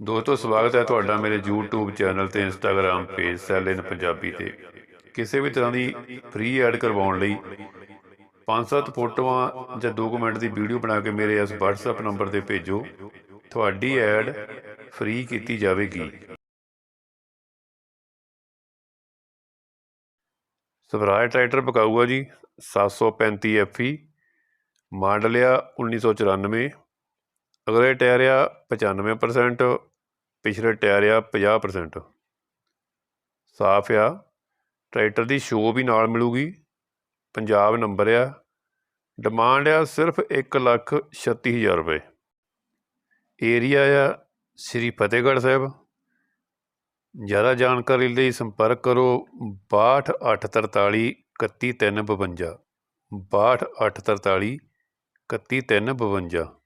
ਦੋਸਤੋ, ਸਵਾਗਤ ਹੈ ਤੁਹਾਡਾ ਮੇਰੇ YouTube ਚੈਨਲ ਤੇ Instagram page sale in Punjabi ਤੇ। ਕਿਸੇ ਵੀ ਤਰ੍ਹਾਂ ਦੀ ਫ੍ਰੀ ਐਡ ਕਰਵਾਉਣ ਲਈ 5-7 ਫੋਟੋਆਂ ਜਾਂ 2 ਮਿੰਟ ਦੀ ਵੀਡੀਓ ਬਣਾ ਕੇ ਮੇਰੇ ਇਸ WhatsApp ਨੰਬਰ ਤੇ ਭੇਜੋ। ਤੁਹਾਡੀ ਐਡ ਫ੍ਰੀ ਕੀਤੀ ਜਾਵੇਗੀ। ਸਵਰਾਜ ਟਰੈਕਟਰ ਪਕਾਊਗਾ ਜੀ 735 FE ਮਾਡਲ ਆ 1994 ਅਗਲੇ ਟਾਇਰ ਆ 95% ਪਿਛਲੇ ਟਾਇਰ ਆ 50% ਸਾਫ਼ ਆ, ਟਰੈਕਟਰ ਦੀ ਸ਼ੋਅ ਵੀ ਨਾਲ ਮਿਲੂਗੀ, ਪੰਜਾਬ ਨੰਬਰ ਆ ਡਿਮਾਂਡ ਆ ਸਿਰਫ 1 ਲੱਖ 36000 ਰੁਪਏ। ਏਰੀਆ ਆ ਸ੍ਰੀ ਫਤਿਹਗੜ੍ਹ ਸਾਹਿਬ। ਜ਼ਿਆਦਾ ਜਾਣਕਾਰੀ ਲਈ ਸੰਪਰਕ ਕਰੋ 62843 31352 62843 31352